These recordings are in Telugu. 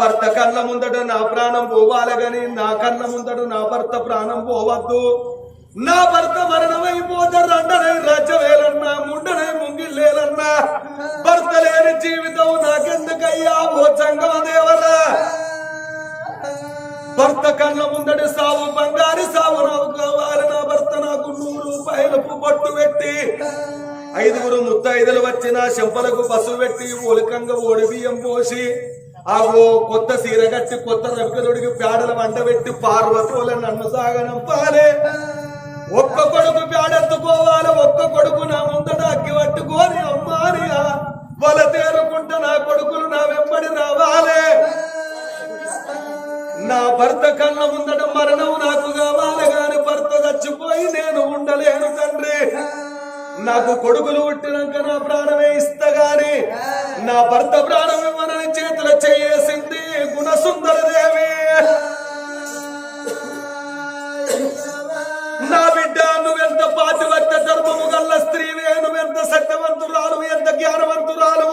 భర్త కళ్ళ ముందట నా ప్రాణం పోవాలి గాని నా కళ్ళ ముందట నా భర్త ప్రాణం పోవద్దు. నా భర్త మరణమైపోతారు అంటనే రాజ్యవేలన్నా ముండనే ముంగిల్లేలన్నా. భర్త లేని జీవితం నాకెందుకయ్యా ఓ చంగమ దేవరా భర్త కళ్ళ ముందడి సావు బంగారు సావు నాకు కావాలి. నా భర్త నాకు నూరు రూపాయలకు పట్టు పెట్టి ఐదుగురు ముత్తైదులు వచ్చిన చెంపలకు పసుపు పెట్టి ఒలికంగా ఓడి బియ్యం పోసి అవో కొత్త సీర కట్టి కొత్త రవికలుడికి పేడల వంట పెట్టి పార్వతుల నన్ను సాగనంపాలే ఒక్క కొడుకు పేడెత్తుకోవాలి ఒక్క కొడుకు నా ముందట అగ్గి పట్టుకోని అమ్మాని వల తేరుకుంటే నా కొడుకులు నా వెంబడి రావాలే. నా భర్త కళ్ళ ముందట మరణం నాకు కావాలి గాని భర్త చచ్చిపోయి నేను ఉండలేను తండ్రి. నాకు కొడుకులు పుట్టినాక నా ప్రాణమే ఇస్తా గాని నా భర్త ప్రాణమే చేతుల చేసింది గుణసుందర దేవి నా బిడ్డ నువ్వెంత పాతివత్త ధర్మము గల్ల స్త్రీవే నువ్వెంత సత్యవంతురాలు ఎంత జ్ఞానవంతురాలు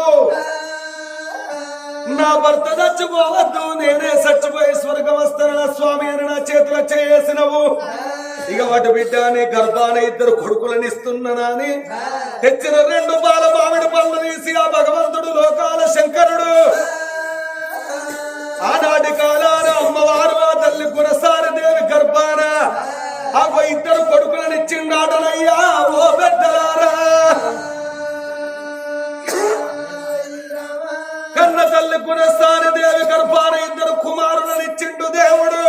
నా భర్త చచ్చిపోవద్దు నేనే చచ్చిపోయి స్వర్గం వస్తాను స్వామి అని నా చేతుల చేసినవు ఇక వాటి బిడ్డ నీ గర్భాన ఇద్దరు కొడుకులనిస్తున్నానని తెచ్చిన రెండు బాల మామిడి పళ్ళు తీసి ఆ భగవంతుడు లోకాల ఆ ఇద్దరు కొడుకులను ఇచ్చిండాటనయ్యా ఓ పెద్దలారా. కన్న తల్లి పునస్థాని దేవి గర్భాన ఇద్దరు కుమారులను ఇచ్చిండు దేవుడు.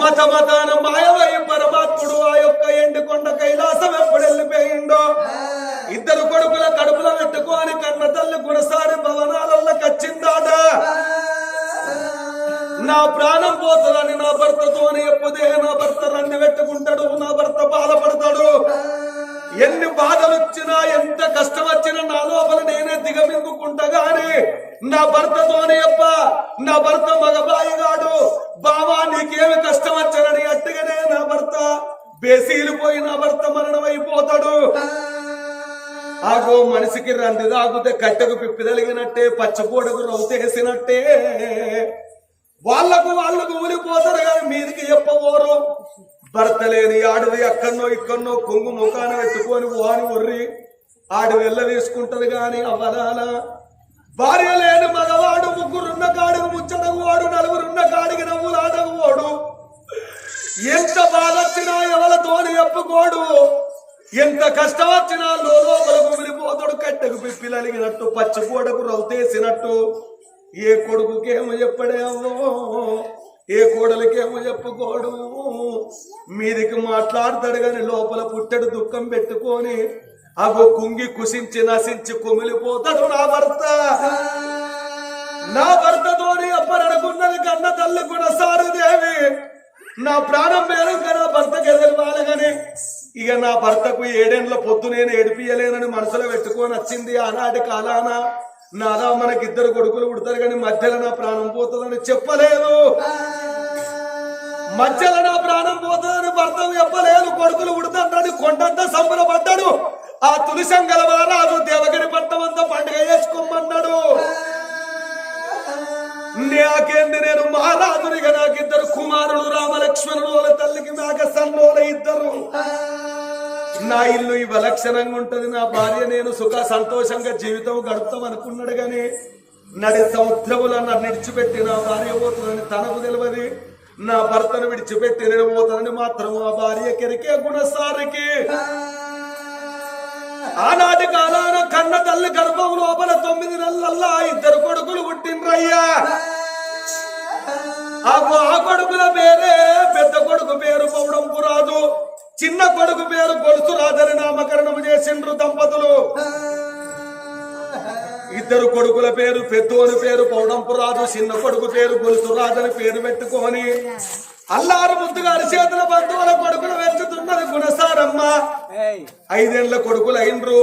మత మతాన మాయవై పరమాత్ముడు ఆ యొక్క ఎండుకొండ కైలాసం ఎప్పుడు వెళ్ళిపోయిండో. ఇద్దరు కొడుకుల కడుపులో పెట్టుకొని కన్న తల్లి గుణసారి భవనాలలో కచ్చిందాడా నా ప్రాణం పోతుందని నా భర్తతోని ఎప్పుదే నా భర్త రండి పెట్టుకుంటాడు నా భర్త బాధపడతాడు. ఎన్ని బాధలు వచ్చినా ఎంత కష్టం వచ్చినా నా లోపల నేనే దిగమింగుకుంటా గాని నా భర్తతోనే అప్ప నా భర్త మగబాయిగాడు బావా నీకేమి కష్టం వచ్చానని అట్టుగానే నా భర్త బేసీలిపోయి నా భర్త మరణమైపోతాడు. ఆగో మనిషికి రంది తాగితే కట్టెకు పిప్పి తలిగినట్టే పచ్చపోడకు రౌతేసినట్టే. వాళ్ళకు వాళ్ళకు ఊలిపోతారు కానీ మీదికి చెప్పబోరు భర్త లేని ఆడవి అక్కడనో ఇక్కడనో కొంగు ముఖాన పెట్టుకొని వాని ఒర్రి ఆడు వెళ్ళ తీసుకుంటది కానీ అవలాల భార్య లేని మగవాడు ముగ్గురున్న కాడికి ముచ్చటకు వాడు నలుగురున్న కాడికి నవ్వులాడకు వాడు. ఎంత బాధ వచ్చినా ఎవలతోని చెప్పుకోడు. ఎంత కష్టం వచ్చినా లోపలకు కుమిలిపోతాడు కట్టెకు పిప్పిలలిగినట్టు పచ్చిపోడకు రౌతేసినట్టు. ఏ కొడుకుకేమో చెప్పడేమో ఏ కోడలకేమో చెప్పుకోడు. మీదికి మాట్లాడతాడు గాని లోపల పుట్టడు దుఃఖం పెట్టుకొని అగో కుంగి కుసించి నశించి కుమిలిపోతాడు నా భర్త. నా భర్తతోని అప్పరడుకున్నది కన్న తల్లి గుణసారి దేవి. నా ప్రాణం మేరకు నా భర్తకి ఎదురువాలి గాని ఇక నా భర్తకు ఏడేండ్ల పొద్దు నేను ఏడిపియలేనని మనసులో పెట్టుకొని వచ్చింది ఆనాటి కాలానా. నాదా మనకిద్దరు కొడుకులు పుడతారు కానీ మధ్యలో నా ప్రాణం పోతుందని చెప్పలేదు. మధ్యలో నా ప్రాణం పోతుందని భర్త చెప్పలేదు. కొడుకులు పుడతాడని కొండంతా సంబరపడ్డాడు ఆ తులిసంగల వారాజు దేవగిరి పట్టమంతా పండుగ చేసుకోమన్నాడు. నాకేంది నేను మహారాజునిగా నాకిద్దరు కుమారులు రా నా ఇల్లు ఈ విలక్షణంగా ఉంటది. నా భార్య నేను సుఖ సంతోషంగా జీవితం గడుపుతాం అనుకున్నాడు కానీ నడి సముద్రములో నన్ను విడిచిపెట్టి నా భార్య పోతుందని తనకు తెలియదు. నా భర్తను విడిచిపెట్టి నేను పోతానని మాత్రం ఆ భార్య కెరికే గుణసారికి. ఆనాటి కాలాన కన్న తల్లి గర్భం లోపల తొమ్మిది నెలలల్లా ఇద్దరు కొడుకులు పుట్టినరయ్యా ఆ కొడుకుల పేరే పెద్ద కొడుకు పేరు పోవడం పురాదు చిన్న కొడుకు పేరు గొలుసు రాజని నామకరణం చేసిండ్రు దంపతులు. ఇద్దరు కొడుకుల పేరు పెద్దోని పేరు పౌడంపు రాజు చిన్న కొడుకు పేరు గొలుసు రాజని పేరు పెట్టుకొని. అల్లారు ముద్దుగారి చేతుల బంధువుల కొడుకులు వెతుతున్నది గుణసారమ్మ. ఐదేండ్ల కొడుకులు అయినరు.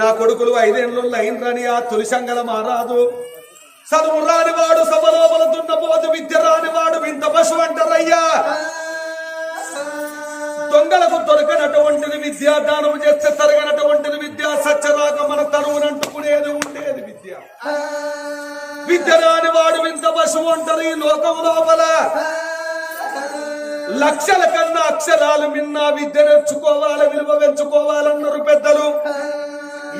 నా కొడుకులు ఐదేండ్లు అయినరని ఆ తొలిసంగల మారాదు చదువు రాని వాడు సభలోపల దున్నపోతు విద్య రాని వాడు వింత పశువు అంటారయ్యా. దొంగలకు దొరకనటువంటిది విద్య దానం చేస్తే తరగనటువంటిది విద్య సత్యరాగ మన తరువునంటుకునేది ఉండేది విద్య. విద్య రాని వాడు వింత అంటారు ఈ లోకం లోపల. లక్షల కన్నా అక్షరాలు మిన్న విద్య నేర్చుకోవాలి విలువ పెంచుకోవాలన్నారు పెద్దలు.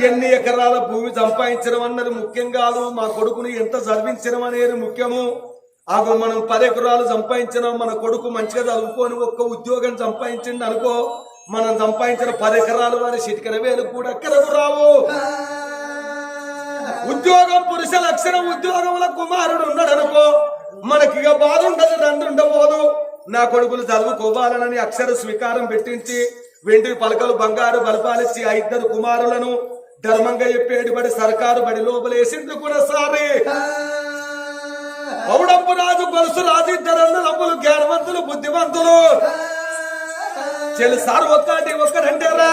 ఎన్ని ఎకరాల భూమి సంపాదించడం అన్నది ముఖ్యం కాదు మా కొడుకుని ఎంత చదివించడం అనేది ముఖ్యము. ఆగో మనం పది ఎకరాలు మన కొడుకు మంచిగా చదువుకొని ఒక్క ఉద్యోగం సంపాదించింది అనుకో మనం సంపాదించిన పది ఎకరాలు వారి చిటికన వేలు కూడా ఎక్కడకు రావు. ఉద్యోగం పురుష లక్షణం ఉద్యోగముల కుమారుడు ఉన్నాడు అనుకో మనకి బాధ ఉండదు రండి ఉండబోదు. నా కొడుకులు చదువుకోవాలని అక్షర స్వీకారం పెట్టించి వెండి పలకలు బంగారు బలపాలిచ్చి ఆ ఇద్దరు కుమారులను ధర్మంగా చెప్పేడు బడి సర్కారు బడి లోపలేసింది కూడా సారి. పౌడప్పు రాజు గొలుసు రాజు ఇద్దరు అన్నదమ్ములు జ్ఞానవంతులు బుద్ధివంతులు తెలుసారు సార్ ఒక్కటి ఒక్కడంటారా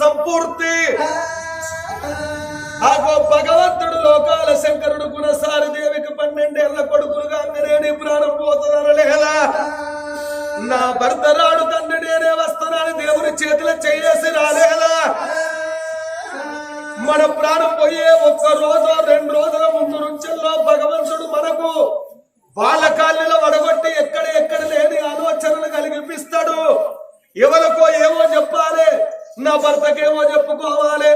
సంపూర్తి. ఆగో భగవంతుడు లోకాల శంకరుడు గుణసారి దేవికి పన్నెండేళ్ళ కొడుకులుగా నేనే ప్రాణం లేదా నా భర్త రాడు తండ్రి నేనే వస్తున్నాను దేవుని చేతుల చేసి రాలేలా మన ప్రాణం పోయే ఒక్క రోజు రెండు రోజుల ముందు నుంచెల్లో భగవంతుడు మనకు వాళ్ళ కాళ్ళలో వడగొట్టి ఎక్కడ ఎక్కడ లేని ఆలోచనలు కలిగిపిస్తాడు. ఎవరికో ఏమో చెప్పాలి. నా భర్తకేమో చెప్పుకోవాలి.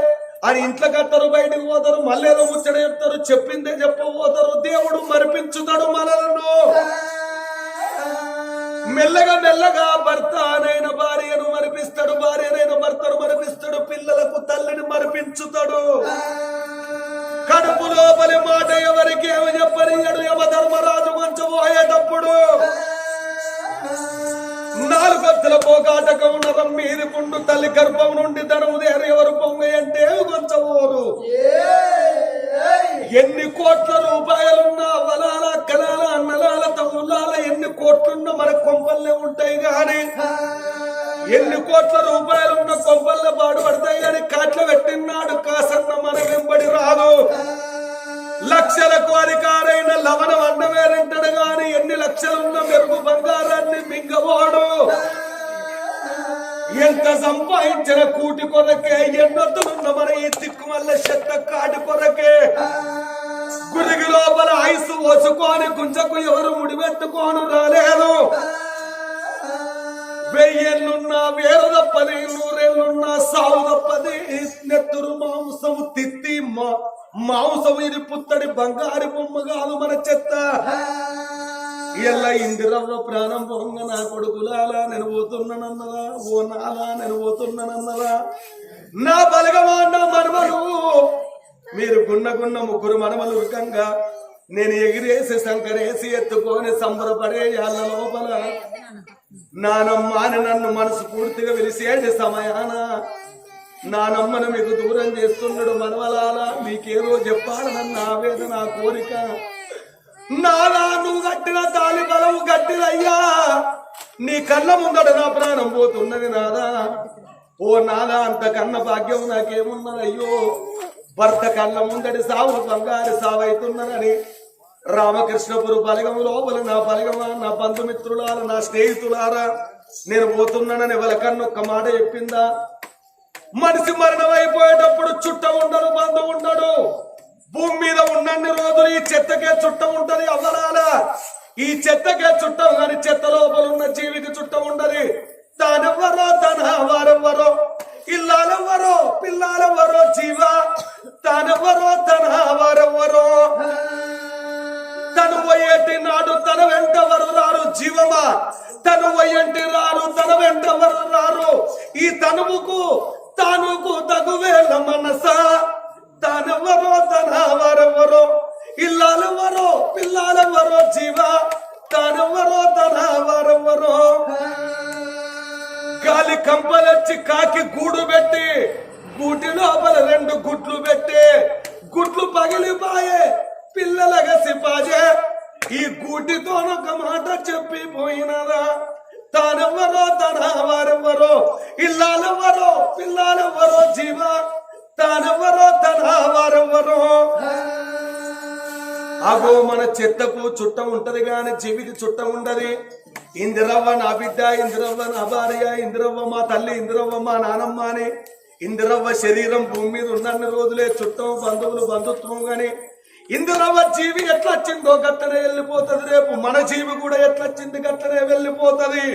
అని ఇంట్లో కట్టరు బయటకు పోతారు మళ్ళీ ఏదో ముచ్చట చెప్తారు చెప్పిందే చెప్పబోతారు. దేవుడు మరిపించుతాడు మనలను. మెల్లగా మెల్లగా భర్త అనైన భార్యను మరిపిస్తాడు భార్యనైన భర్తను మరిపిస్తాడు పిల్లలకు తల్లిని మరిపించుతాడు. కడుపు లోపలి మాట ఎవరికి ఏమి చెప్పనియడు యమధర్మరాజు కొంచెం పోయేటప్పుడు నాలుగొత్తుల పోగాటకం నరం మీది పుండు తల్లి గర్భం నుండి ధనము దేరు ఎవరు పొంగ అంటే కొంచెం ఎన్ని కోట్ల రూపాయలున్నా వలాల కలాల అన్నలాల తమ్ములాల ఎన్ని కోట్లున్నా మన కొంపల్లే ఉంటాయి కానీ ఎన్ని కోట్ల రూపాయలున్న కొంపల్లే బాడుపడతాయి కానీ కాట్ల పెట్టినాడు కాసన్న మన వెంబడి రాదు. లక్షలకు అధికారైన లవణం వండవేరింటాడు గాని ఎన్ని లక్షలున్న మెరుగు బంగారాన్ని ఎంత సంపాదించిన కూటి కొరకే? ఎన్నొద్దులున్న మన ఈ దిక్కుమల్ల చెత్త కాటి కొరకే? గురికి లోపల ఐసు వచ్చుకొని గుంజకు ఎవరు ముడిపెట్టుకోను రాలేదు. వెయ్యేళ్ళున్నా వేరు తప్పది నూరేళ్ళున్నా సావు తప్పది నెత్తురు మాంసము తిత్తి మాంసం ఇది పుత్తడి బంగారు బొమ్మ కాదు మన చెత్త. ఇలా ఇందిరవ్వ ప్రాణం పొంగ నా కొడుకులాలా నేను పోతున్నానన్నదా? ఓ నాలా నేను పోతున్నానన్నదా? నా బలగమా నా మనమలు మీరు గున్న గున్న ముగ్గురు మనమలు ఉరకంగా నేను ఎగిరేసి సంకరేసి ఎత్తుకొని సంబరపడే యాళ్ళ లోపల. నానమ్మ అని నన్ను మనసు పూర్తిగా వెలిసేటి సమయాన. నానమ్మను మీకు దూరం చేస్తున్నాడు మనవలాలా మీకేదో చెప్పాలన్న ఆవేదన నా కోరిక. నాలా నువ్వు కట్టిన తాలి బలము గట్టిదయ్యా. నీ కళ్ళ ముందట నా ప్రాణం పోతున్నది నాదా. ఓ నాదా అంత కన్న భాగ్యం నాకేమున్నదయ్యో. భర్త కళ్ళ ముందటి సావు బంగారు సావైతున్నదని రామకృష్ణపురు బలగం లోపల నా బలగమా నా బంధుమిత్రులారా నా స్నేహితులారా. నేను పోతున్నానని ఎవరికన్నా ఒక్క మాట చెప్పిందా? మనిషి మరణం అయిపోయేటప్పుడు చుట్ట ఉండడు బంధం ఉండడు. భూమి మీద ఉన్నన్ని రోజులు ఈ చెత్తకే చుట్టం ఉంటది అవ్వరాల ఈ చెత్తకే చుట్టం కానీ చెత్త లోపల ఉన్న జీవికి చుట్టం ఉండదు తానెవ్వరో తనవారెవ్వరో ఇల్లాలెవ్వరో పిల్లాలెవ్వరో జీవ. తానెవ్వరో తనవారెవ్వరో తను వయ్యటి నాడు తన వెంటవరు రారు జీవమా? తను వయ్యంటి రారు తన వెంటవరు రారు? ఈ తనువుకు తానుకు తగువేల మనస. తానెవరో తన వారెవరో ఇల్లాలెవరో పిల్లాలెవరో జీవ తానెవరో తన వారెవరో గాలి కంపలొచ్చి కాకి గూడు పెట్టి గూటి లోపల రెండు గుడ్లు పెట్టి గుడ్లు పగిలిపాయే పిల్లలగా సిపాజే ఈ గూటితోనొక మాట చెప్పి పోయినదా తానెవ్వరో తన వారెవ్వరో ఇల్లాలెవ్వరో పిల్లాలెవ్వరో జీవ తానెవ్వరో అగో మన చెత్తకు చుట్టం ఉంటది గాని జీవికి చుట్టం ఉండదు. ఇందిరవ్వ నా బిడ్డ ఇందిరవ్వ నా భార్య ఇందిరవ్వ మా తల్లి ఇందిరవ్వ మా నానమ్మ అని. ఇందిరవ్వ శరీరం భూమి మీద ఉన్నన్ని రోజులే చుట్టం బంధువులు బంధుత్వం గాని ఇందిరవ్వ జీవి ఎట్లా వచ్చిందో గట్టనే వెళ్ళిపోతది రేపు. మన జీవి కూడా ఎట్లా వచ్చింది గట్టనే వెళ్ళిపోతది.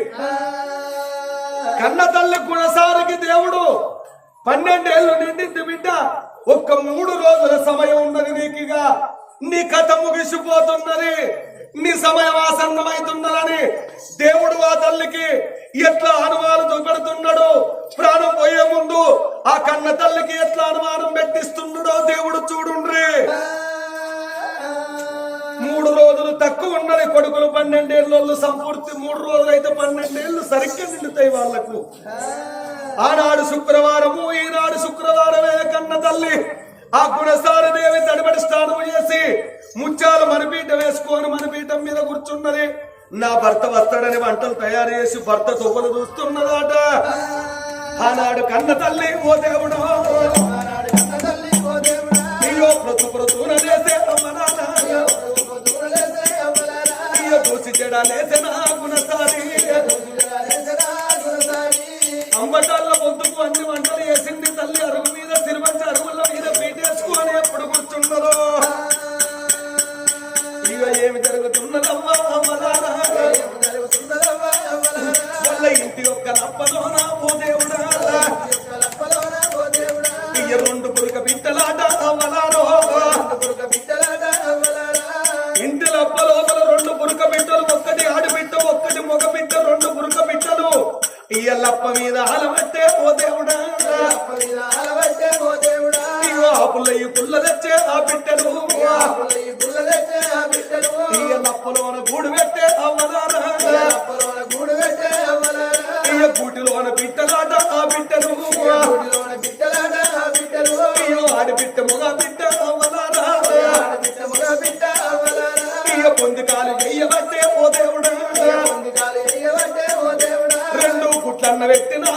కన్న తల్లి గుణసారికి దేవుడు. పన్నెండేళ్ళు నిండింది బిడ్డ. ఒక్క మూడు రోజుల సమయం ఉన్నది నీకుగా. నీ కథ ముగిసిపోతున్నది. నీ సమయం ఆసన్నమవుతున్నదని దేవుడు ఆ తల్లికి ఎట్లా అనుమానం చూపెడుతున్నాడు ప్రాణం పోయే ముందు ఆ కన్న తల్లికి ఎట్లా అనుమానం పెట్టిస్తున్నాడో దేవుడు చూడుండ్రి. మూడు రోజులు తక్కువ ఉన్నది కొడుకులు పన్నెండేళ్ళు సంపూర్తి మూడు రోజులు అయితే పన్నెండేళ్ళు సరిగ్గా నిండుతాయి వాళ్ళకు ఆనాడు శుక్రవారము ఈనాడు శుక్రవారమే కన్న తల్లి. ఆ గుణసారి దేవి తడిబడి స్నానం చేసి ముత్యాలు మనపీట వేసుకొని మనపీఠం మీద కూర్చున్నది. నా భర్త వస్తాడని వంటలు తయారు చేసి భర్త తొవ్వలు చూస్తున్నదాట. ఆనాడు కన్న తల్లి ఓ దేవుడు. అయ్యో ప్రతు ప్రతున చేసే అమ్మ నాన్న. నా గుణసారి. అంబటాల పొద్దుకు అన్ని వంటలు వేసింది తల్లి అరుగు మీద సిరిమంచి అరుగుల మీద పీటేసుకొని ఎప్పుడు కూర్చున్నదో ఇక ఏమి జరుగుతున్నదమ్మా అమ్మలారా ఇంటి యొక్క లప్పలోన లప్ప మీద ఆలబట్టే ఓ దేవుడా. ఇగో ఆ పుల్లయ్య పుల్ల తెచ్చే ఆ బిడ్డలు రెండు గుట్లన్న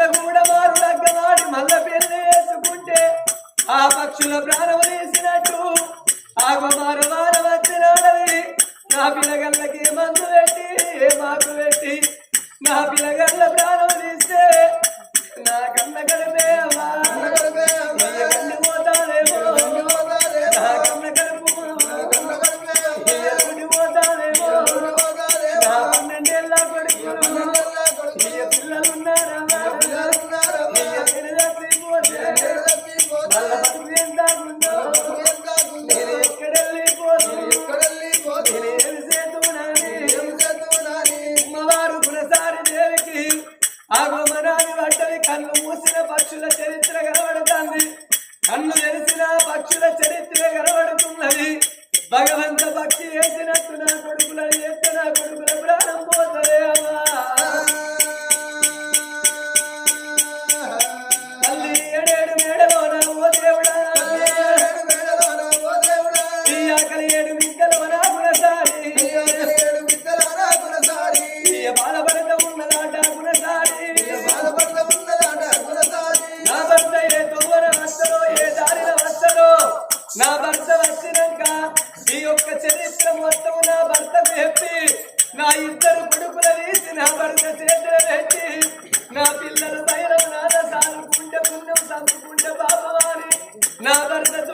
ఆశ కూడా మారుడగ్గవాడి మల్ల పెళ్ళి వేసుకుంటే ఆ పక్షుల ప్రాణం తీసినట్టు ఆగమారు వారం వచ్చినాడవి నా పిల్లగళ్ళకి మందు పెట్టి ఏ మాకు పెట్టి నా పిల్లగళ్ళ ప్రాణం తీస్తే నా కన్న కడమే ಅಲ್ಲ నా